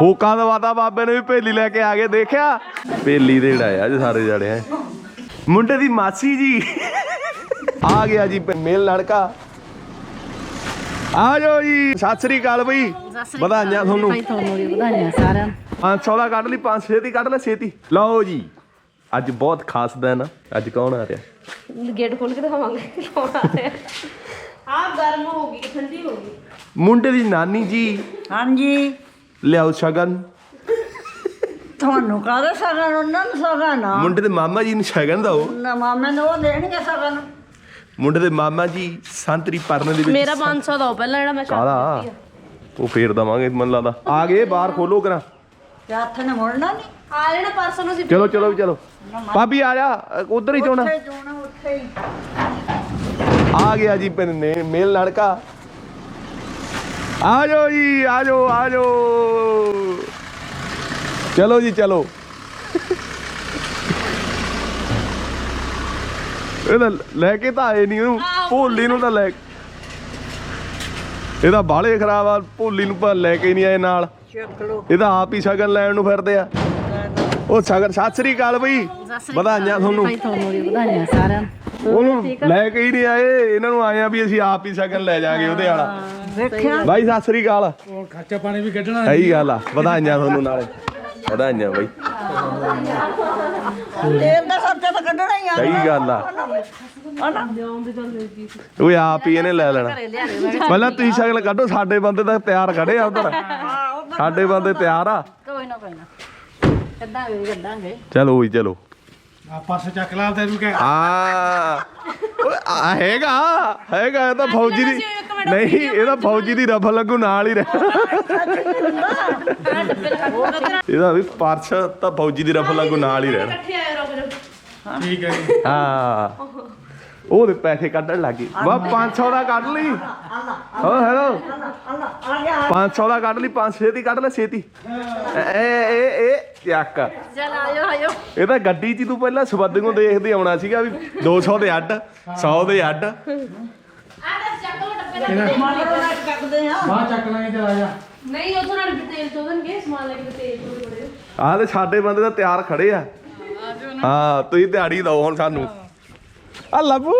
ਹੋਕਾਂ ਦਵਾਤਾ ਬਾਬੇ ਨੇ ਵੀ ਭੇਲੀ ਲੈ ਕੇ ਆ ਗਏ ਦੇਖਿਆ? ਭੇਲੀ ਦੇ ਢਾਇਆ ਅੱਜ ਸਾਰੇ ਜਣੇ ਹੈ। ਮੁੰਡੇ ਦੀ ਮਾਸੀ ਜੀ। ਆ ਗਿਆ ਜੀ ਮੇਲ ਲੜਕਾ। ਆ ਜਾਓ ਜੀ ਸਤਿ ਸ੍ਰੀ ਅਕਾਲ ਬਈ। ਵਧਾਈਆਂ ਤੁਹਾਨੂੰ। ਵਧਾਈਆਂ ਸਾਰਿਆਂ ਨੂੰ। 500 ਦਾ ਕੱਢ ਲਈ 5 ਛੇਤੀ ਕੱਢ ਲੈ ਛੇਤੀ ਲਓ ਜੀ ਅੱਜ ਬਹੁਤ ਖਾਸ ਦਿਨ ਆ। ਅੱਜ ਕੌਣ ਆ ਰਿਹਾ? ਗੇਟ ਖੋਲ ਕੇ ਦਿਖਾਵਾਂਗੇ। ਕੌਣ ਆ ਰਿਹਾ? ਹਾਂ ਗਰਮ ਹੋ ਗਈ ਠੰਡੀ ਹੋ ਗਈ। ਮੁੰਡੇ ਦੀ ਨਾਨੀ ਜੀ। ਹਾਂਜੀ। ਲਿਆਓ ਸ਼ਗਨ। ਤੁਹਾਨੂੰ ਕਾਹਦਾ ਸਗਨ? ਉਹਨਾਂ ਨੂੰ ਸਗਨ ਆ। ਮੁੰਡੇ ਦੇ ਮਾਮਾ ਜੀ ਨੂੰ ਸ਼ਗਨ ਦਿਓ। ਨਾ ਮਾਮੇ ਨੂੰ ਉਹ ਦੇਣਗੇ ਸਗਨ। ਮੁੰਡੇ ਦੇ ਮਾਮਾ ਜੀ ਸੰਤਰੀ ਪਰਨ ਦੇ ਵਿੱਚ ਮੇਰਾ 500 ਦਾ ਪਹਿਲਾਂ ਜਿਹੜਾ ਮੈਂ ਕਾਲਾ ਉਹ ਫੇਰ ਦਵਾਂਗੇ ਮਨ ਲੱਗਦਾ ਆ ਗਏ ਬਾਹਰ ਖੋਲੋ ਕਰਾਂ ਤੇ ਹੱਥ ਨੇ ਮੁੜਨਾ ਨਹੀਂ ਆ ਲੈਣਾ ਪਰਸੋਂ ਨੂੰ ਅਸੀਂ ਚਲੋ ਚਲੋ ਵੀ ਚਲੋ। ਭਾਬੀ ਆ ਜਾ ਉਧਰ ਹੀ ਚੋਣਾ। ਉੱਥੇ ਚੋਣਾ ਉੱਥੇ ਹੀ। ਆ ਗਿਆ ਜੀ ਨੇ ਮੇਲ ਲੜਕਾ ਆ ਜਾਓ ਜੀ ਆ ਜਾਓ ਆ ਜਾਓ ਚਲੋ ਜੀ ਚਲੋ। ਇਹ ਤਾਂ ਲੈ ਕੇ ਤਾਂ ਆਏ ਨਹੀਂ ਉਹਨੂੰ। ਭੋਲੀ ਨੂੰ ਤਾਂ ਲੈ ਇਹਦਾ ਬਾਲੇ ਖਰਾਬ ਆ ਭੋਲੀ ਨੂੰ ਪਰ ਲੈ ਕੇ ਨਹੀਂ ਆਏ ਨਾਲ। ਚੱਕ ਲੋ ਇਹਦਾ ਆਪ ਹੀ ਸ਼ਗਨ ਲੈਣ ਨੂੰ ਫਿਰਦੇ ਆ। ਉਹ ਸ਼ਗਨ ਸਤਿ ਸ੍ਰੀ ਅਕਾਲ ਬਈ। ਵਧਾਈਆਂ ਤੁਹਾਨੂੰ। ਵਧਾਈਆਂ ਸਾਰਿਆਂ ਨੂੰ। ਉਹਨੂੰ ਲੈ ਕੇ ਹੀ ਨਹੀਂ ਆਏ। ਇਹਨਾਂ ਨੂੰ ਆਏ ਆ ਵੀ ਅਸੀਂ ਆਪ ਹੀ ਸ਼ਗਨ ਲੈ ਜਾਾਂਗੇ ਉਹਦੇ ਵਾਲਾ। ਵੇਖਿਆ? ਬਾਈ ਸਤਿ ਸ੍ਰੀ ਅਕਾਲ। ਉਹ ਖਰਚਾ ਪਾਣੀ ਵੀ ਕੱਢਣਾ ਸਹੀ ਗੱਲ ਆ ਵਧਾਈਆਂ ਤੁਹਾਨੂੰ ਨਾਲੇ। ਵਧਾਈਆਂ ਬਾਈ। ਤੇਲ ਦਾ ਖਰਚਾ ਤਾਂ ਕੱਢਣਾ ਹੀ ਆ। ਸਹੀ ਗੱਲ ਆ? ਉਹ ਆਪ ਹੀ ਇਹਨੇ ਲੈ ਲੈਣਾ। ਪਹਿਲਾਂ ਤੁਸੀਂ ਸ਼ਗਨ ਕੱਢੋ ਸਾਡੇ ਬੰਦੇ ਤਾਂ ਤਿਆਰ ਖੜੇ ਆ ਉਧਰ। ਸਾਡੇ ਬੰਦੇ ਤਿਆਰ ਆ। ਕੋਈ ਨਾ ਕੋਈ ਨਾ। ਕੱਢਾਂਗੇ ਕੱਢਾਂਗੇ। ਚਲੋ ਜੀ ਚਲੋ। ਆ ਪਰਸ ਚੱਕ ਲਾ ਤੈਨੂੰ ਕਹਿ। ਆ ਹੈਗਾ ਹੈਗਾ ਇਹ ਤਾਂ ਫੌਜੀ ਦੀ ਨਹੀਂ ਇਹ ਤਾਂ ਫੌਜੀ ਦੀ ਰਫਲ ਲੱਗੂ ਨਾਲ ਹੀ ਰਹਿ। ਇਹਦਾ ਵੀ ਪਰਸ ਤਾਂ ਫੌਜੀ ਦੀ ਰਫਲ ਲੱਗੂ ਨਾਲ ਹੀ ਰਹਿਣਾ। ਇਕੱਠੇ ਆਏ ਰੁਕ ਜਾਓ ਠੀਕ ਹੈ ਜੀ। ਹਾਂ। ਉਹਦੇ ਪੈਸੇ ਕੱਢਣ ਲੱਗੀ ਵਾ 500 ਦਾ ਕੱਢ ਲਈ। ਹੋ ਹੈਲੋ ਆ ਗਿਆ 500 ਦਾ ਕੱਢ ਲਈ 500 ਦੀ ਕੱਢ ਲੈ ਛੇਤੀ ਏ ਏ ਏ ਚੱਕ। ਚਲ ਆਇਓ ਆਇਓ। ਇਹ ਤਾਂ ਗੱਡੀ 'ਚ ਹੀ ਤੂੰ ਪਹਿਲਾਂ ਸਬੱਦ ਨੂੰ ਦੇਖਦੇ ਆਉਣਾ ਸੀਗਾ ਵੀ 200 ਦੇ ਅੱਡ 100 ਦੇ ਅੱਡ ਆ ਦੱਸ ਚੱਕੋ ਡੱਬੇ ਦਾ ਮਾਰੇ ਨਾਲ ਕੱਢਦੇ ਆ ਬਾਹਰ ਚੱਕ ਲਾਂਗੇ ਤੇ ਆ ਜਾ। ਨਹੀਂ ਉਥੋਂ ਨਾਲ ਤੇਲ ਚੋਦਣਗੇ ਸਮਾਨ ਲੈ ਕੇ ਤੇਲ ਚੋਦ ਬੜੇ ਆਹ ਤੇ ਸਾਡੇ ਬੰਦੇ ਤਾਂ ਤਿਆਰ ਖੜੇ ਆ। ਹਾਂ ਤੁਸੀਂ ਦਿਹਾੜੀ ਦਿਓ ਹੁਣ ਸਾਨੂੰ। ਆ ਲੱਭੂ।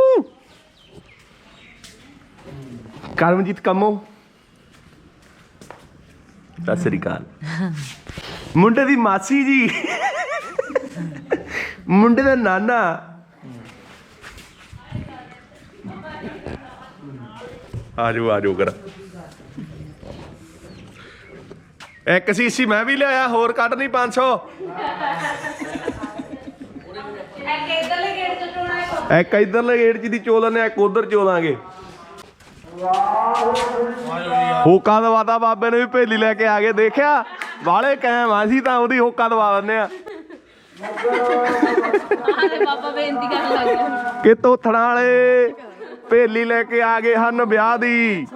ਕਰਮਜੀਤ ਕੰਮੋ। ਸਤਿ ਸ੍ਰੀ ਅਕਾਲ। ਮੁੰਡੇ ਦੀ ਮਾਸੀ ਜੀ। ਮੁੰਡੇ ਦਾ ਨਾਨਾ। ਆਜੋ ਆਜੋ ਕਰ ਇੱਕ ਸੀਸੀ ਮੈਂ ਵੀ ਲਿਆਇਆ ਹੋਰ ਕੱਢ ਨਹੀਂ 500 ਇੱਕ ਇਧਰਲੇ ਗੇਟ ਤੋਂ ਚੋਣਾ ਹੈ ਇੱਕ ਇਧਰਲੇ ਗੇਟ 'ਚ ਦੀ ਚੋ ਲੈਣੇ ਇੱਕ ਉਧਰ ਚੋਲਾਂਗੇ। ਹੋਕਾ ਦਵਾਤਾ ਬਾਬੇ ਨੇ ਵੀ ਭੇਲੀ ਲੈ ਕੇ ਆ ਗਏ ਦੇਖਿਆ? ਵਾਲੇ ਕਾਇਮ ਆ ਸੀ ਤਾਂ ਉਹਦੀ ਹੋਕਾ ਦਵਾ ਦਿੰਦੇ ਆ। ਆਲੇ ਬਾਬਾ ਬੇਨਤੀ ਕਰਨ ਲੱਗ ਗਿਆ ਕਿ ਤੋਥੜਾਂ ਵਾਲੇ? ਭੇਲੀ ਲੈ ਕੇ ਆ ਗਏ ਹਨ ਵਿਆਹ ਦੀ।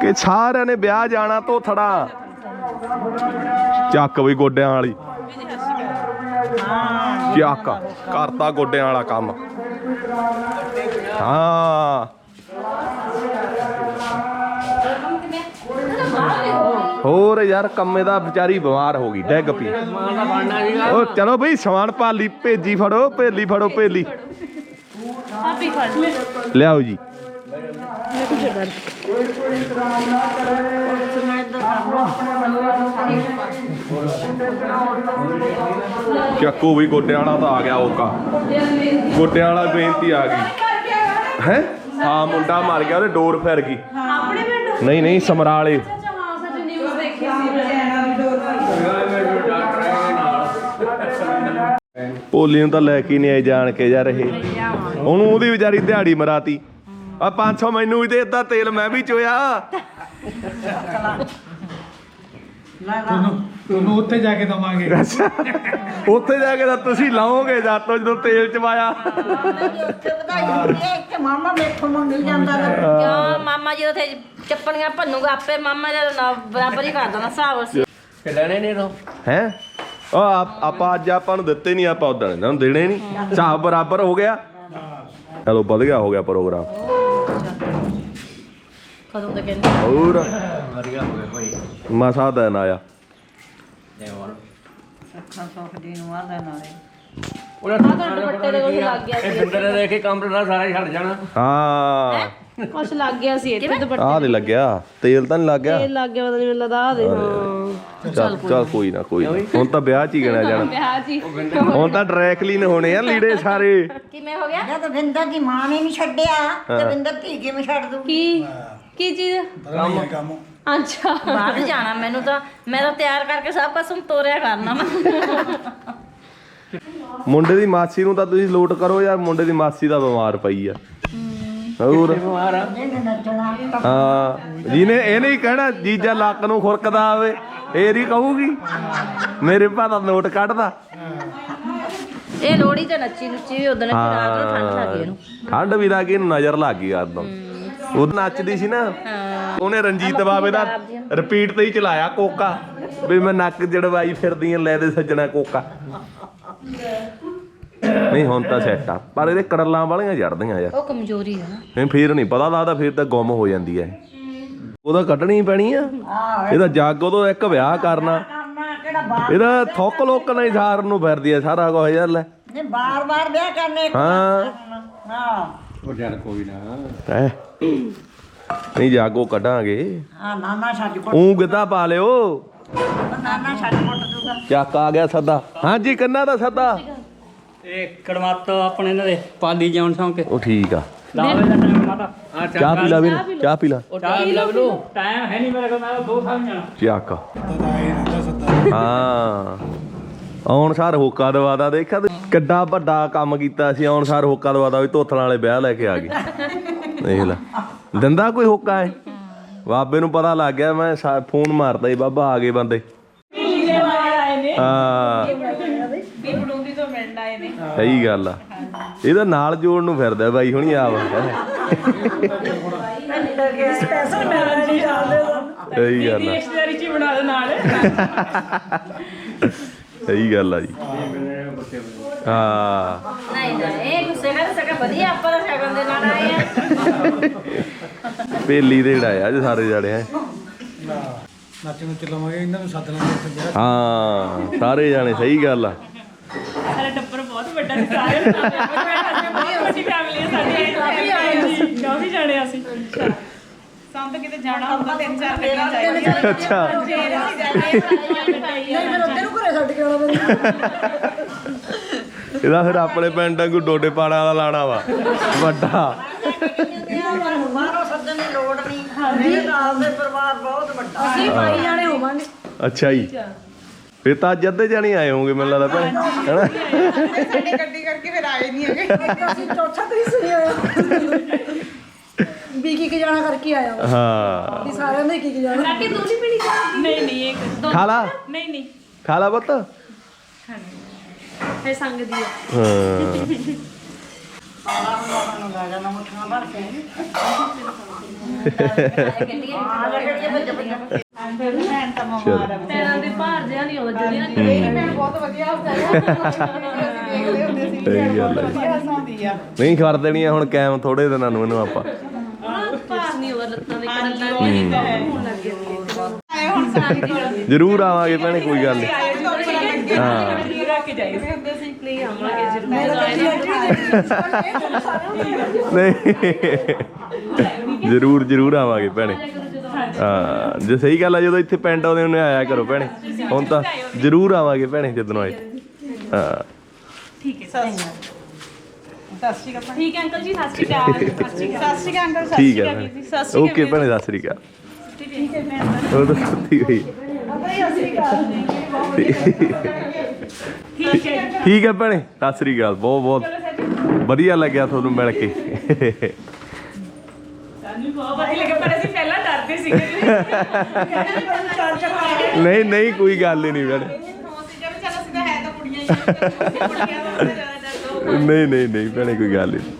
ਕਿ ਸਾਰਿਆਂ ਨੇ ਵਿਆਹ ਜਾਣਾ ਤੋਥੜਾ ਚੱਕ ਵੀ ਗੋਡਿਆਂ ਵਾਲੀ। ਚੱਕ, ਕਰਤਾ ਗੋਡਿਆਂ ਵਾਲਾ ਕੰਮ। ਹਾਂ। ਹੋਰ ਯਾਰ ਕੰਮੇ ਦਾ ਵਿਚਾਰੀ ਬਿਮਾਰ ਹੋ ਗਈ ਡੈਗ ਪੀ ਉਹ ਚਲੋ ਬਈ ਸਮਾਨ ਪਾਲੀ ਭੇਜੀ ਫੜੋ ਭੇਲੀ ਫੜੋ ਭੇਲੀ। ਆਪੀ ਫੜ ਲੈ ਲਿਆਓ ਜੀ। ਚੱਕੋ ਵੀ ਗੋਡਿਆਂ ਵਾਲਾ ਤਾਂ ਆ ਗਿਆ ਓਕਾ ਗੋਡਿਆਂ ਵਾਲਾ ਬੇਨਤੀ ਆ ਗਈ। ਹੈ? ਹਾਂ ਮੁੰਡਾ ਮਰ ਗਿਆ ਉਹਦੇ ਡੋਰ ਫਿਰ ਗਈ। ਆਪਣੇ ਪਿੰਡ? ਨਹੀਂ ਨਹੀਂ ਸਮਰਾਲੇ ਅੱਛਾ ਹਾਂ ਸੱਚ ਨਿਊਜ਼ ਦੇਖੀ ਸੀ ਭੋਲੀ ਨੂੰ ਤਾਂ ਲੈ ਕੇ ਨਹੀਂ ਆਏ ਜਾਣ ਕੇ ਯਾਰ ਇਹ ਉਹਨੂੰ ਉਹਦੀ ਵਿਚਾਰੀ ਦਿਹਾੜੀ ਮਰਾਤੀ। ਆ 500 ਮੈਨੂੰ ਵੀ ਦੇ ਦਿੱਤਾ ਤੇਲ ਮੈਂ ਵੀ ਚੋਇਆ। ਤੁਹਾਨੂੰ ਤੁਹਾਨੂੰ ਉੱਥੇ ਜਾ ਕੇ ਦਵਾਂਗੇ। ਉੱਥੇ ਜਾ ਕੇ ਤਾਂ ਤੁਸੀਂ ਲਾਓਗੇ ਜਾਤੋਂ ਜਦੋਂ ਤੇਲ ਚਵਾਇਆ। ਕਿਉਂ? ਮਾਮਾ ਜੀ ਉੱਥੇ ਚੱਪਣੀਆਂ ਭੰਨੂਗਾ ਆਪੇ ਮਾਮਾ ਜੀ ਦਾ ਬਰਾਬਰ ਹੀ ਕਰ ਦੇਣਾ ਹਿਸਾਬ ਅਸੀਂ। ਹੈ? ਉਹ ਆਪ- ਆਪਾਂ ਅੱਜ ਆਪਾਂ ਨੂੰ ਦਿੱਤੇ ਨਹੀਂ ਆਪਾਂ ਉਦੋਂ ਇਹਨਾਂ ਨੂੰ ਦੇਣੇ ਨਹੀਂ ਹਿਸਾਬ ਬਰਾਬਰ ਹੋ ਗਿਆ। ਚਲੋ ਵਧ ਗਿਆ ਹੋ ਗਿਆ ਪ੍ਰੋਗਰਾਮ। ਕਦੋਂ ਦਾ ਕਹਿੰਦੇ ਹੋਰ? ਵਧੀਆ ਹੋ ਗਿਆ ਭਾਈ। ਮਸਾ ਦਿਨ ਆਇਆ ਤੇ ਹੋਰ? ਅੱਖਾਂ ਸੁੱਖ ਦੀ ਨੂੰ ਆਦਾ ਨਾਲੇ ਉਹਦਾ ਤੁਹਾਡੇ ਦੁਪੱਟੇ ਦੇ ਕੁਛ ਲੱਗ ਗਿਆ ਇਹ ਬਿੰਦਰ ਨੇ ਦੇਖ ਕੇ ਕੰਮ ਦਾ ਸਾਰਾ ਹੀ ਛੱਡ ਜਾਣਾ। ਹਾਂ। ਕੁਛ ਲੱਗ ਗਿਆ ਸੀ ਇੱਥੇ ਦੁਪੱਟੇ ਆਹ ਦੇ। ਲੱਗਿਆ। ਤੇਲ ਤਾਂ ਨਹੀਂ ਲੱਗ ਗਿਆ ਲੱਗ ਗਿਆ ਪਤਾ ਨਹੀਂ ਮੈਨੂੰ ਲੱਗਦਾ ਆ ਦੇ। ਹਾਂ। ਚੱਲ ਚੱਲ ਕੋਈ ਨਾ। ਕੋਈ ਨਾ ਹੁਣ ਤਾਂ ਵਿਆਹ ਚ ਹੀ ਗਣਿਆ ਜਾਣਾ। ਵਿਆਹ ਜੀ ਹੁਣ ਤਾਂ ਕਲੀਨ ਹੋਣੇ ਆ ਲੀੜੇ ਸਾਰੇ। ਕਿਵੇਂ ਹੋ ਗਿਆ? ਜਦ ਵਿੰਦਰ ਦੀ ਮਾਂ ਨੇ ਨਹੀਂ ਛੱਡਿਆ। ਤੇ ਵਿੰਦਰ ਧੀ ਕਿਵੇਂ ਛੱਡ ਦੂ ਕੀ? ਕੀ ਚੀਜ਼? ਅੱਛਾ। ਬਾਹਰ ਜਾਣਾ ਮੈਨੂੰ ਤਾਂ ਮੈਂ ਤਾਂ ਤਿਆਰ ਕਰਕੇ ਸਭ ਕੁਝ ਤੋਰਿਆ ਕਰਨਾ। ਮੁੰਡੇ ਦੀ ਮਾਸੀ ਨੂੰ ਤਾਂ ਤੁਸੀਂ ਲੋਟ ਕਰੋ ਯਾਰ ਮੁੰਡੇ ਦੀ ਮਾਸੀ ਦਾ ਬਿਮਾਰ ਪਈ ਆ। ਹੋਰ? ਹਾਂ। ਜਿਹਨੇ ਇਹ ਨਹੀਂ ਕਹਿਣਾ ਜੀਜਾ ਲੱਕ ਨੂੰ ਖੁਰਕਦਾ ਆਵੇ ਇਹ ਨਹੀਂ ਕਹੂਗੀ। ਮੇਰੇ ਭਾ ਦਾ ਨੋਟ ਕੱਢਦਾ। ਇਹ ਲੋੜੀ ਤੇ ਨੱਚੀ ਨੁੱਚੀ ਵੀ ਉਦੋਂ ਰਾਤ ਨੂੰ ਠੰਡ ਲੱਗੀ ਇਹਨੂੰ ਠੰਡ ਵੀ ਲੱਗੀ ਇਹਨੂੰ ਨਜ਼ਰ ਲੱਗ ਗਈ ਆਦਮ ਉਹ ਨੱਚਦੀ ਸੀ ਨਾ। ਉਹਨੇ ਰਣਜੀਤ ਬਾਬੇ ਦਾ ਰਿਪੀਟ ਤੇ ਹੀ ਚਲਾਇਆ ਕੋਕਾ। ਵੀ ਮੈਂ ਨੱਕ ਜੜਵਾਈ ਫਿਰਦੀ ਆਂ ਲੈ ਦੇ ਸੱਜਣਾ ਕੋਕਾ। ਨਹੀਂ ਹੁਣ ਤਾਂ ਸੈੱਟ ਆ। ਪਰ ਇਹਦੇ ਕੜਲਾਂ ਵਾਲੀਆਂ ਜੜਦੀਆਂ ਯਾਰ। ਉਹ ਕਮਜ਼ੋਰੀ ਹੈ ਨਾ। ਫਿਰ ਨਹੀਂ ਪਤਾ ਲੱਗਦਾ ਫਿਰ ਤਾਂ ਗੁੰਮ ਹੋ ਜਾਂਦੀ ਐ। ਉਹਦਾ ਕੱਢਣੀ ਪੈਣੀ ਆ। ਇਹਦਾ ਜੱਗ ਉਦੋਂ ਇੱਕ ਵਿਆਹ ਕਰਨਾ। ਬਾਰ ਇਹਦਾ ਥੁੱਕ ਲੋਕ ਨਹੀਂ ਸਾਰ ਨੂੰ ਫਿਰਦੀ ਐ ਸਾਰਾ ਕੁਝ ਯਾਰ ਲੈ। ਨੇ ਬਾਰ ਬਾਰ ਵਿਆਹ ਕਰਨੇ ਹਾਂ। ਹਾਂ। ਉਹ ਚੱਲ ਕੋਈ ਨਾ। ਹੈਂ। ਨਹੀਂ ਜਾਗੋ ਕੱਢਾਂਗੇ। ਹਾਂ ਨਾਨਾ ਕੋਟ ਗਿੱਧਾ ਪਾ ਲਿਓ। ਨਾਨਾ ਛੱਡ ਕੋਟ ਦੂਗਾ। ਚੱਕ ਆ ਗਿਆ ਸੱਦਾ। ਹਾਂਜੀ ਕੰਨਾ ਦਾ ਸੱਦਾ? ਇਹ ਕੜਮਾਤ ਆਪਣੇ ਇਹਨਾਂ ਦੇ ਪਾਲੀ ਜਾਉਣ ਸੌਂ ਕੇ। ਉਹ ਠੀਕ ਆ। ਲਾਵੇ ਦਾ ਟਾਈਮ ਮਾਤਾ। ਆ ਚਾਹ ਪੀ ਲਾ ਵੀਰ ਚਾਹ ਪੀ ਲਾ। ਉਹ ਚਾਹ ਲੱਗ ਲੋ ਟਾਈਮ ਹੈ ਨਹੀਂ ਮੇਰੇ ਕੋਲ ਮੈਂ ਦੋ ਸਾਲ ਜਾਣਾ। ਚੱਕ। ਹਾਂ। ਆਉਣ ਸਾਰ ਹੋਕਾ ਦਵਾਦਾ ਦੇਖਿਆ ਤੂੰ? ਕਿੱਡਾ ਵੱਡਾ ਕੰਮ ਕੀਤਾ ਸੀ ਆਉਣ ਸਾਰ ਹੋਕਾ ਦਵਾਦਾ ਵੀ ਧੋਥਣ ਵਾਲੇ ਵਿਆਹ ਲੈ ਕੇ ਆ ਗਏ। ਦੇਖ ਲੈ। ਦਿੰਦਾ ਕੋਈ ਹੋਕਾ ਹੈ ਬਾਬੇ ਨੂੰ ਪਤਾ ਲੱਗ ਗਿਆ ਮੈਂ ਫੋਨ ਮਾਰਦਾ ਹੀ ਬਾਬਾ ਆ ਗਏ ਬੰਦੇ। ਹਾਂ। ਸਹੀ ਗੱਲ ਆ। ਇਹਦਾ ਨਾਲ ਜੋੜ ਨੂੰ ਫਿਰਦਾ ਬਾਈ ਹੁਣੀ ਆਪ। ਸਹੀ ਗੱਲ ਆ। ਰਿਸ਼ਤੇਦਾਰੀ ਚ ਬਣਾ ਦੇ ਨਾਲ। ਸਹੀ ਗੱਲ ਆ ਜੀ। ਹਾਂ ਨਹੀਂ ਨਹੀਂ ਇਹ ਗੁੱਸੇ ਕਰ ਸਕਾ ਵਧੀਆ ਆਪਾਂ ਤਾਂ ਸ਼ਗਨ ਦੇ ਨਾਲ ਆਏ ਆ। ਪੇਲੀ ਦੇ ਢਾਇਆ ਅੱਜ ਸਾਰੇ ਜੜੇ ਆ ਨੱਚ ਨੂੰ ਚੱਲਾਂਗੇ ਇਹਨਾਂ ਨੂੰ ਸੱਦ ਲਾਂਗੇ ਹਾਂ ਸਾਰੇ ਜਾਣੇ ਸਹੀ ਗੱਲ ਆ। ਟੱਬਰ ਬਹੁਤ ਵੱਡਾ ਸੀ ਸਾਰੇ। ਬਹੁਤ ਵੱਡੀ ਫੈਮਿਲੀ ਹੈ ਸਾਡੀ ਕਾਫੀ ਆਏ ਸੀ ਕਾਫੀ ਜਾਣੇ ਅਸੀਂ? ਸਾਨੂੰ ਤਾਂ ਕਿਤੇ ਜਾਣਾ ਹੁੰਦਾ ਤਿੰਨ ਚਾਰ ਗੱਡੀਆਂ ਚਾਹੀਦੀਆਂ ਅੱਛਾ। ਤੈਨੂੰ ਘਰੇ ਛੱਡ ਕੇ ਆਉਣਾ ਇਹਦਾ ਫਿਰ ਆਪਣੇ ਪਿੰਡ ਵਾਂਗੂ ਡੋਡੇ ਪਾੜਾ ਦਾ ਲਾਣਾ ਵਾ। ਵੱਡਾ। ਮੈਨੂੰ ਮਾਰੋ ਸੱਜਣ ਦੀ ਲੋੜ ਨਹੀਂ। ਮੇਰੇ ਨਾਲ ਦੇ ਪਰਿਵਾਰ ਬਹੁਤ ਵੱਡਾ। ਅਸੀਂ ਪਾਈ ਜਾਣੇ ਹੋਵਾਂਗੇ। ਅੱਛਾ ਜੀ। ਫਿਰ ਤਾਂ ਅੱਜ ਅੱਧੇ ਜਾਣੇ ਆਏ ਹੋਗੇ ਮੈਨੂੰ ਲੱਗਦਾ ਭੈਣੇ ਹੈਨਾ? ਅਸੀਂ ਚੌਥਾ ਤਰੀ ਸੁਣੀ ਹੋਇਆ ਵੀ ਕੀ ਕੀ ਜਾਣਾ ਕਰਕੇ ਆਇਆ ਵਾ। ਹਾਂ। ਵੀ ਸਾਰਿਆਂ ਨੇ ਕੀ ਕੀ ਜਾਣਾ। ਲਾਗੇ ਤੂੰ ਨਹੀਂ ਪੀਣੀ ਚਾਹ ਨਹੀਂ ਨਹੀਂ ਇੱਕ। ਦੋ ਖਾ ਲਾ। ਨਹੀਂ ਨਹੀਂ। ਖਾ ਲਾ ਪੁੱਤ। ਫੇ ਸੰਗ ਦੀ ਹੈ। ਹਾਂ ਸਾਰਾ ਉਹਨਾਂ ਨੂੰ ਲੈ ਜਾਣਾ ਨਹੀਂ ਆਉਂਦਾ ਨਹੀਂ ਦੇਣੀ ਆ ਹੁਣ ਕੈਮ ਥੋੜੇ ਦਿਨਾਂ ਨੂੰ ਇਹਨੂੰ ਆਪਾਂ। ਭਾਰ ਨਹੀਂ ਆਉਂਦਾ ਲੱਤਾਂ ਦੇ ਕੰਨਾਂ ਨਹੀਂ ਹੋਣ ਲੱਗ ਗਿਆ ਜ਼ਰੂਰ ਆਵਾਂਗੇ ਭੈਣੇ ਕੋਈ ਗੱਲ ਨਹੀਂ। ਹਾਂ। ਜੀ ਰੱਖ ਕੇ ਜਾਈਏ। ਨਹੀਂ ਆਵਾਂਗੇ ਜ਼ਰੂਰ। ਨਹੀਂ। ਜ਼ਰੂਰ ਜ਼ਰੂਰ ਆਵਾਂਗੇ ਭੈਣੇ। ਹਾਂ ਜੇ ਸਹੀ ਗੱਲ ਆ ਜਦੋਂ ਇੱਥੇ ਪਿੰਡ ਆਉਂਦੇ ਉਹਨੇ ਆਇਆ ਕਰੋ ਭੈਣੇ। ਹੁਣ ਤਾਂ ਜ਼ਰੂਰ ਆਵਾਂਗੇ ਭੈਣੇ ਜਦੋਂ ਆਏ। ਹਾਂ। ਠੀਕ ਹੈ ਅੰਕਲ। ਜੀ ਸਤਿ ਸ਼੍ਰੀ ਅਕਾਲ। ਸਤਿ ਸ਼੍ਰੀ ਅਕਾਲ। ਸਤਿ ਸ਼੍ਰੀ ਅਕਾਲ ਅੰਕਲ ਠੀਕ ਹੈ ਭੈਣੇ। ਓਕੇ ਭੈਣੇ ਸਤਿ ਸ੍ਰੀ ਅਕਾਲ। ਠੀਕ ਹੈ ਮੈਂ ਉਹ ਤਾਂ ਸੁੱਤੀ ਹੋਈ ਠੀਕ ਹੈ। ਠੀਕ ਹੈ ਭੈਣੇ ਸਤਿ ਸ੍ਰੀ ਅਕਾਲ ਬਹੁਤ ਬਹੁਤ ਵਧੀਆ ਲੱਗਿਆ ਤੁਹਾਨੂੰ ਮਿਲ ਕੇ। ਸਾਨੂੰ ਬਹੁਤ ਵਧੀਆ ਲੱਗਾ ਪਰ ਅਸੀਂ ਪਹਿਲਾਂ ਡਰਦੇ ਸੀਗੇ ਨਹੀਂ ਨਹੀਂ, ਕੋਈ ਗੱਲ ਹੀ ਨਹੀਂ ਭੈਣੇ ਨਹੀਂ ਨਹੀਂ ਨਹੀਂ ਭੈਣੇ, ਕੋਈ ਗੱਲ ਹੀ ਨਹੀਂ।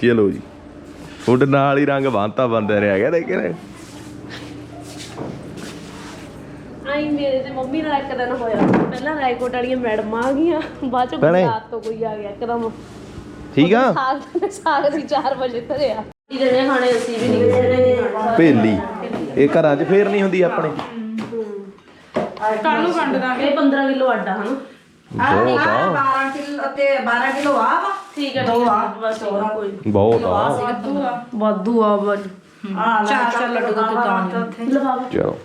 ਚਲੋ ਜੀ। ਤੁਹਾਡੇ ਨਾਲ ਹੀ ਰੰਗ ਬੰਨਤਾ ਬੰਦੇ ਰਿਹਾ ਗਿਆ ਦੇਖੇ ਨੇ ਆਈ ਮੇਰੇ ਤੇ ਮੰਮੀ ਨਾਲ ਇੱਕ ਦਿਨ ਹੋਇਆ। ਪਹਿਲਾਂ ਰਾਏਕੋਟ ਵਾਲੀਆਂ ਮੈਡਮਾਂ ਆ ਗਈਆਂ ਬਾਅਦ ਚ ਭੈਣੇ। ਗੁਜਰਾਤ ਤੋਂ ਕੋਈ ਆ ਗਿਆ ਇੱਕਦਮ। ਠੀਕ ਆ? ਸਾਗ ਸਾਗ ਅਸੀਂ 4 ਵਜੇ ਧਰਿਆ। ਜਿਹੜੇ ਖਾਣੇ ਅਸੀਂ ਵੀ ਨਹੀਂ ਖਾਣੇ। ਭੇਲੀ। ਇਹ ਘਰਾਂ 'ਚ ਫੇਰ ਨਹੀਂ ਹੁੰਦੀ ਆਪਣੇ। ਕੱਲ ਨੂੰ ਵੰਡ ਦਾਂਗੇ। ਇਹ 15 ਕਿਲੋ ਆਟਾ ਹਨਾ? ਬਹੁਤ ਆ। 12 ਕਿਲੋ ਤੇ 12 ਕਿਲੋ ਆ ਵਾ। ਠੀਕ ਹੈ ਠੀਕ ਹੈ ਬਸ ਹੋਰ ਕੋਈ ਬਹੁਤ ਆ। ਵਾਧੂ ਆ। ਬਸ ਆ ਚਾਰ ਚਾਰ ਲੱਡੂ ਤੇ ਤਾਂ ਚਲੋ।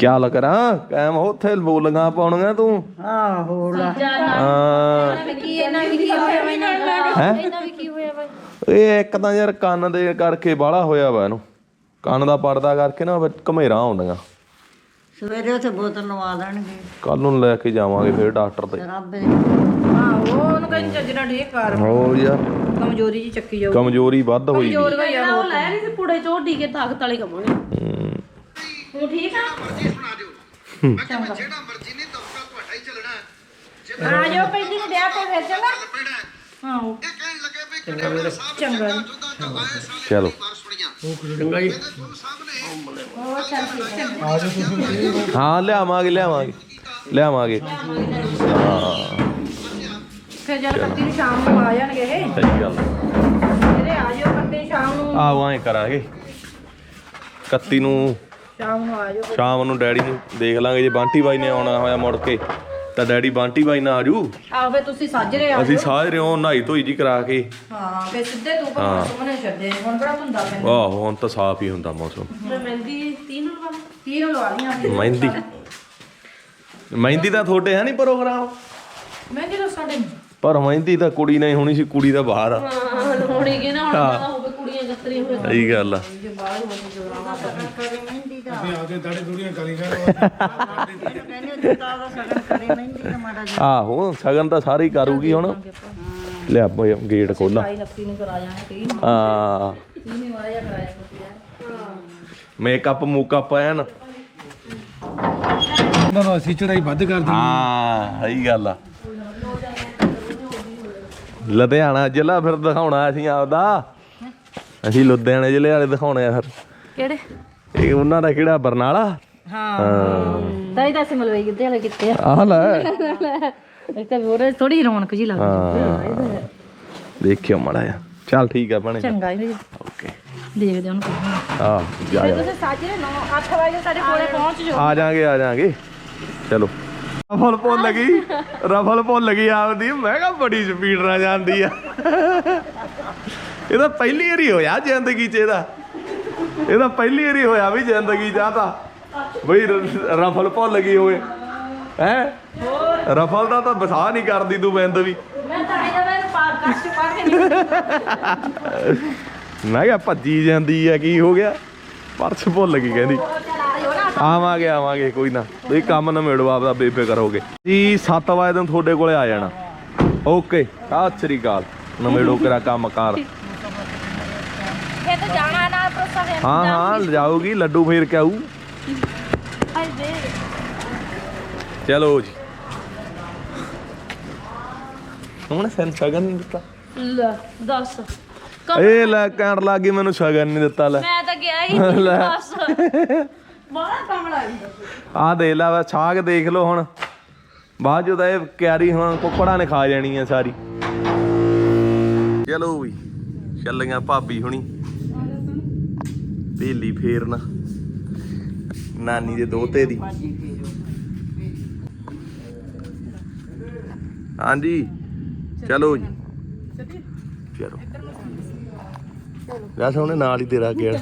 ਕਿਆ ਲ ਕਰਾਂ ਕਾਇਮ ਉੱਥੇ ਬੋਲੀਆਂ ਪਾਉਣੀਆਂ ਤੂੰ? ਆਹੋ ਲਾ। ਹਾਂ। ਕੀ ਇਹਨਾਂ ਵੀ ਕੀ ਹੋਇਆ ਵਾ ਇਹਨਾਂ ਦਾ? ਹੈ? ਇਹਨਾਂ ਵੀ ਕੀ ਹੋਇਆ ਵਾ? ਇਹ ਇੱਕ ਤਾਂ ਯਾਰ ਕੰਨ ਦੇ ਕਰਕੇ ਬਾਹਲਾ ਹੋਇਆ ਵਾ ਇਹਨੂੰ। ਕੰਨ ਦਾ ਪਰਦਾ ਕਰਕੇ ਨਾ ਫਿਰ ਘਮੇਰਾ ਆਉਂਦੀਆਂ। ਸਵੇਰੇ ਉੱਥੇ ਬੋਤਲ ਲਵਾ ਦੇਣਗੇ। ਕੱਲ ਨੂੰ ਲੈ ਕੇ ਜਾਵਾਂਗੇ ਫਿਰ ਡਾਕਟਰ ਤੇ। ਰੱਬ ਦੇ। ਆਹੋ ਉਹਨੂੰ ਕਹਿੰਦੇ ਚੱਜਣਾ ਠੀਕ ਕਰ। ਹੋਰ ਯਾਰ। ਕਮਜ਼ੋਰੀ ਜੀ ਚੱਕੀ ਜਾਊ ਕਮਜ਼ੋਰੀ ਵੱਧ ਹੋਈ ਵੀ। ਉਹ ਲੈ ਨਹੀਂ ਸੀ ਪੁੜੇ ਚੋਂ ਢੀ ਕੇ ਤਾਕਤ ਵਾਲੀ ਕਮਾਂਗੇ ਹੂੰ। ਤੂੰ ਠੀਕ ਆ? ਆ ਜਾਓ ਪਹਿਲੀ ਨੂੰ ਵਿਆਹ ਤੇ ਫਿਰ ਚੰਗਾ ਆਹੋ ਚਲੋ। ਚੰਗਾ ਜੀ। ਹਾਂ ਲਿਆਵਾਂਗੇ ਲਿਆਵਾਂਗੇ। ਲਿਆਵਾਂਗੇ। ਹਾਂ ਫਿਰ ਜਦ ਕੱਤੀ ਨੂੰ ਸ਼ਾਮ ਨੂੰ ਆ ਜਾਣਗੇ ਇਹ ਸਹੀ ਗੱਲ। ਜਿਹੜੇ ਆ ਜਾਓ ਕੱਤੀ ਸ਼ਾਮ ਨੂੰ। ਆਵਾਂ ਕਰਾਂਗੇ। 31 ਨੂੰ ਸ਼ਾਮ ਨੂੰ ਆ ਜਾਓ ਸ਼ਾਮ ਨੂੰ ਡੈਡੀ ਨੂੰ ਦੇਖ ਲਾਂਗੇ ਜੇ ਬੰਟੀ ਬਾਈ ਨੇ ਆਉਣਾ ਹੋਇਆ ਮੁੜ ਕੇ। ਤਾਂ ਡੈਡੀ ਬੰਟੀ ਬਾਈ ਨਾਲ ਆਜੂ ਆਹੋ ਫਿਰ ਤੁਸੀਂ ਸਾਜਰੇ ਆ ਅਸੀਂ ਸਾਰੇ ਉਹ ਨਹਾਈ ਧੋਈ ਜੀ ਕਰਾ ਕੇ। ਹਾਂ ਫਿਰ ਸਿੱਧੇ ਤੂੰ ਪਰ ਸੁਮਨੇ ਛੱਡੇ ਹੁਣ ਬੜਾ ਧੁੰਦਾ ਪੈਂਦਾ? ਆਹੋ ਹੁਣ ਤਾਂ ਸਾਫ਼ ਹੀ ਹੁੰਦਾ ਮੌਸਮ। ਮੈਂ ਮਹਿੰਦੀ ਤੀਨ ਨੂੰ ਲਵਾ ਲੀਆਂ ਫਿਰ ਮਹਿੰਦੀ। ਮਹਿੰਦੀ ਦਾ ਤੁਹਾਡੇ ਹੈ ਨਹੀਂ ਪ੍ਰੋਗਰਾਮ ਮੈਂ ਜਦੋਂ ਸਾਡੇ ਪਰ ਮਹਿੰਦੀ ਤਾਂ ਕੁੜੀ ਨਹੀਂ ਹੋਣੀ ਸੀ ਕੁੜੀ ਦਾ ਬਾਹਰ ਆ। ਹਾਂ ਹੋਣੀ ਕਿ ਨਾ ਹੁਣ ਹੋਵੇ ਕੁੜੀਆਂ ਕਤਰੀਆਂ ਹੋਏ ਸਹੀ ਗੱਲ ਆ। ਅਸੀਂ ਆਪਦੇ ਦਾੜੇ ਦੂੜੀਆਂ ਕਰੀ ਕਰ ਕਹਿੰਦੇ ਤੂੰ ਤਾਂ ਉਹਦਾ ਸਗਨ ਕਰੇ ਮਹਿੰਦੀ ਦਾ ਮਾੜਾ ਜਿਹਾ ਆਹੋ ਸਗਨ ਤਾਂ ਸਾਰੇ ਹੀ ਕਰੂਗੀ ਹੁਣ ਲਿਆ ਬਈ ਗੇਟ ਖੋਲਾ ਲੱਤੀ ਨੂੰ ਕਰਾ ਜਾਣਾ ਤੇ ਆ ਮੇਕਅਪ ਮੂਕਅਪ ਐਨ। ਉਹਨਾਂ ਨੂੰ ਅਸੀਂ ਚੜਾਈ ਵੱਧ ਕਰ ਦਿੰਦੇ ਹਾਂ ਸਹੀ ਗੱਲ ਆ। ਲੁਧਿਆਣਾ ਜ਼ਿਲ੍ਹਾ ਫਿਰ ਦਿਖਾਉਣਾ ਅਸੀਂ ਆਪਦਾ। ਅਸੀਂ ਲੁਧਿਆਣੇ ਜ਼ਿਲ੍ਹੇ ਵਾਲੇ ਦਿਖਾਉਣੇ ਆ ਫਿਰ। ਕਿਹੜੇ? ਇਹ ਉਹਨਾਂ ਦਾ ਕਿਹੜਾ ਬਰਨਾਲਾ? ਹਾਂ। ਤਾਂ ਹੀ ਤਾਂ ਅਸੀਂ ਮਲਵਈ ਕਿੱਥੇ ਵਾਲੇ ਕਿੱਥੇ ਆ। ਆਹ ਲੈ। ਇੱਕ ਤਾਂ ਹੋਰ ਥੋੜੀ ਰੌਣਕ ਜੀ ਲੱਗਦੀ ਹਾਂ। ਦੇਖਿਓ ਮੜਾ ਆ ਚੱਲ ਠੀਕ ਆ ਬਣੇ ਚੰਗਾ ਜੀ। ਓਕੇ। ਦੇਖਦੇ ਉਹਨੂੰ ਆ ਜਾ ਜਾ। ਤੁਸੀਂ ਸਾਜਰੇ 9 8 ਵਜੇ ਸਾਡੇ ਕੋਲੇ ਪਹੁੰਚ ਜਾਓ। ਆ ਜਾਾਂਗੇ ਆ ਜਾਾਂਗੇ। ਚਲੋ। ਰਫਲ ਭੁੱਲ ਗਈ। ਰਫਲ ਭੁੱਲ ਗਈ ਆਪਦੀ। ਮੈਂ ਕਿਹਾ ਬੜੀ ਸਪੀਡ ਨਾਲ ਜਾਂਦੀ ਆ। ਇਹ ਤਾਂ ਪਹਿਲੀ ਵਾਰੀ ਹੋਇਆ ਜ਼ਿੰਦਗੀ 'ਚ ਇਹਦਾ। ਇਹ ਤਾਂ ਪਹਿਲੀ ਵਾਰੀ ਹੋਇਆ ਵੀ ਜ਼ਿੰਦਗੀ ਆ ਤਾਂ। ਬਈ ਰਫਲ ਭੁੱਲ ਗਈ ਹੋਵੇ ਹੈ? ਰਫਲ ਦਾ ਤਾਂ ਬਸਾ ਨਹੀਂ ਕਰਦੀ ਤੂੰ ਬਿੰਦ ਵੀ। ਮੈਂ ਤਾਂ ਆਇਆ ਮੈਂ ਪਾਰ ਕਸ਼ਟ ਪਾ ਕੇ ਨਹੀਂ ਮੈਂ ਕਿਹਾ ਭੱਜੀ ਜਾਂਦੀ ਆ ਕੀ ਹੋ ਗਿਆ? ਪਰਸ ਭੁੱਲ ਗਈ ਕਹਿੰਦੀ। ਆਵਾਂਗੇ ਆਵਾਂਗੇ ਕੋਈ ਨਾ। ਤੁਸੀਂ ਕੰਮ ਨਿਬੇੜੋ ਆਪਦਾ ਬੇਬੇ ਕਰੋਗੇ ਜੀ 7 ਵਜੇ ਤੋਂ ਤੁਹਾਡੇ ਕੋਲੇ ਆ ਜਾਣਾ। ਓਕੇ ਸਤਿ ਸ੍ਰੀ ਅਕਾਲ। ਨਿਬੇੜੋ ਕਰਾ ਕੰਮ ਕਾਰ ਫਿਰ ਤਾਂ ਜਾਣਾ ਨਾ। ਹਾਂ ਹਾਂ ਲਿਜਾਊਗੀ ਲੱਡੂ ਫੇਰ ਕੇ ਆਊ ਚਲੋ ਜੀ। ਹੁਣ ਸੈਨ ਸ਼ਗਨ ਨਹੀਂ ਦਿੱਤਾ। ਲੈ ਦੱਸ। ਇਹ ਲੈ ਕਹਿਣ ਲੱਗੀ ਮੈਨੂੰ ਸ਼ਗਨ ਨਹੀਂ ਦਿੱਤਾ ਲੈ। ਮੈਂ ਤਾਂ ਗਿਆ ਹੀ ਨਹੀਂ ਲੈ। ਬਸ ਕੰਮ ਲੱਗ ਆਹ ਦੇ ਲਾ ਵਾ ਛਾਗ ਦੇਖ ਲਓ ਹੁਣ। ਬਾਅਦ ਜਦੋਂ ਇਹ ਕਿਆਰੀ ਹੁਣ ਕੁੱਕੜਾਂ ਨੇ ਖਾ ਜਾਣੀ ਆ ਸਾਰੀ। ਚਲੋ ਵੀ ਚੱਲੀਆਂ ਭਾਬੀ ਹੁਣੀ। ਭੇਲੀ ਫੇਰਨ। ਨਾਨੀ ਦੇ ਦੋਤੇ ਦੀ। ਹਾਂਜੀ ਚਲੋ ਜੀ। ਚਲੋ। ਜਾ ਸੋਹਣੇ ਨਾਲ ਹੀ ਤੇਰਾ ਗਿਆ